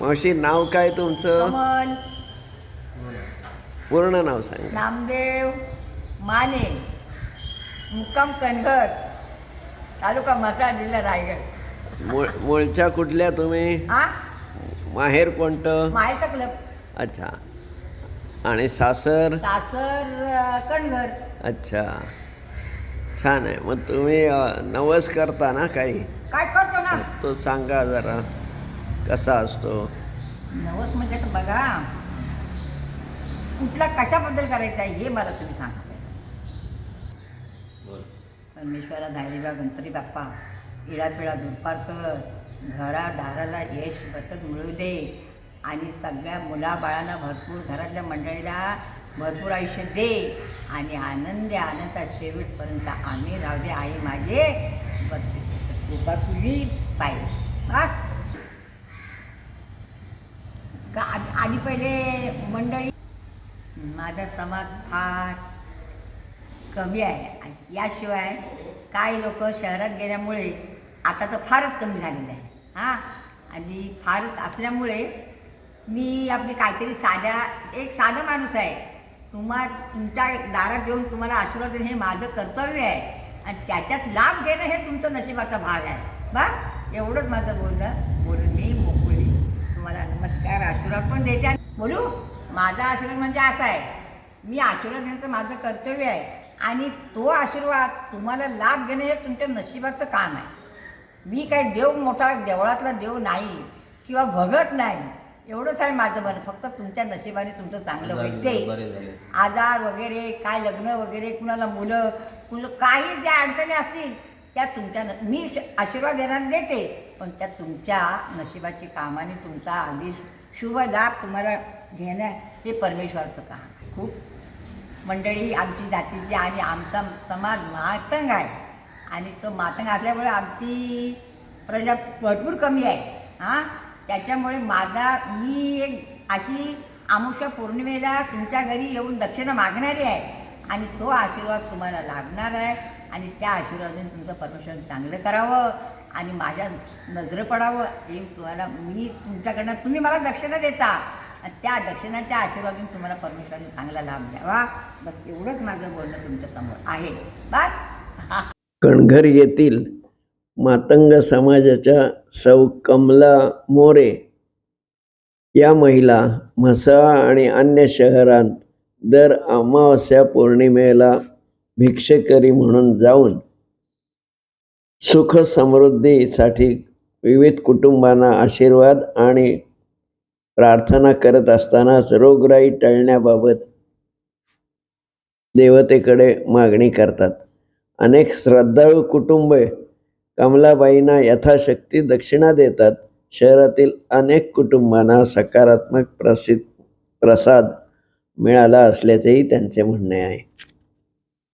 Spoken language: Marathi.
मावशी नाव काय तुमचं? कमल. पूर्ण नाव सांगा. नामदेव माने मुक्काम कनगर तालुका म्हसळा जिल्हा रायगड. मूळ मूळच्या कुठल्या तुम्ही? हा माहेर कोणतं? माहेरचा क्लब अच्छा. आणि सासर? सासर अ, कणघर. अच्छा. छान आहे. मग तुम्ही अ, नवस करता ना काही? काय करतो ना? तो सांगा जरा. कसा असतो? नवस म्हणजे तर बघा कुठला कशाबद्दल करायचा आहे हे मला तुम्ही सांगा. परमेश्वरा धायरीबा गणपती बाप्पा इडापिडा दुर्पार घरा दाराला यश बरकत मिळू दे. आणि सगळ्या मुलाबाळांना भरपूर घरातल्या मंडळीला भरपूर आयुष्य दे. आणि आनंदी आनंदात शेवटपर्यंत आम्ही राहू दे. आई माझे बस. कृपा तुझी पाहिजे बस. का आधी आधी पहिले मंडळी माझा समाज फार कमी आहे. आणि याशिवाय काही लोक शहरात गेल्यामुळे आता तर फारच कमी झालेलं आहे. हां? आणि फारच असल्यामुळे मी आपली काहीतरी साध्या एक साधा माणूस आहे. तुम्हा तुमच्या दारात येऊन तुम्हाला आशीर्वाद देणं हे माझं कर्तव्य आहे. आणि त्याच्यात लाभ घेणं हे तुमचं नशिबाचा भाग आहे. बस एवढंच माझं बोलणं. बोलून मी मोकळी नमस्कार आशीर्वाद पण देते. बोलू माझा आशीर्वाद म्हणजे असा आहे. मी आशीर्वाद घेण्याचं माझं कर्तव्य आहे. आणि तो आशीर्वाद तुम्हाला लाभ घेणं हे तुमच्या नशिबाचं काम आहे. मी काही देव मोठा देवळातला देव नाही किंवा भगत नाही एवढंच आहे माझं म्हणणं फक्त तुमच्या नशिबाने तुमचं चांगलं होईल. ते आजार वगैरे काय लग्न वगैरे कुणाला मुलं कुणाला काही ज्या अडचणी असतील त्या तुमच्या मी आशीर्वाद देणार देते. पण त्या तुमच्या नशिबाची कामाने तुमचा आदेश शुभ लाभ तुम्हाला घेणं हे परमेश्वरचं काम खूप मंडळी आमची जातीची आणि आमचा समाज मातंग आहे. आणि तो मातंग असल्यामुळे आमची प्रजा भरपूर कमी आहे. हां? त्याच्यामुळे माझा मी एक अशी आमुष्या पौर्णिमेला तुमच्या घरी येऊन दक्षिणा मागणारी आहे. आणि तो आशीर्वाद तुम्हाला लागणार आहे. आणि त्या आशीर्वादाने तुमचं परमेश्वर चांगलं करावं. आणि माझ्या नजर पडावं हे तुम्हाला मी तुमच्याकडनं तुम्ही मला दक्षिणा देता. आणि त्या दक्षिणाच्या आशीर्वादून तुम्हाला परमेश्वराने चांगला लाभ द्यावा बस एवढंच माझं बोलणं तुमच्यासमोर आहे. बस. कणघर येथील मातंग समाजाच्या सौ कमला मोरे. या महिला म्हसळा आणि अन्य शहरात दर अमावस्या पौर्णिमेला भिक्षेकरी म्हणून जाऊन सुख समृद्धीसाठी विविध कुटुंबांना आशीर्वाद आणि प्रार्थना करत असतानाच रोगराई टळण्याबाबत देवतेकडे मागणी करतात. अनेक श्रद्धाळू कुटुंबे कमलाबाईंना यथाशक्ती दक्षिणा देतात. शहरातील अनेक कुटुंबांना सकारात्मक प्रसिद्ध प्रसाद मिळाला असल्याचेही त्यांचे म्हणणे आहे.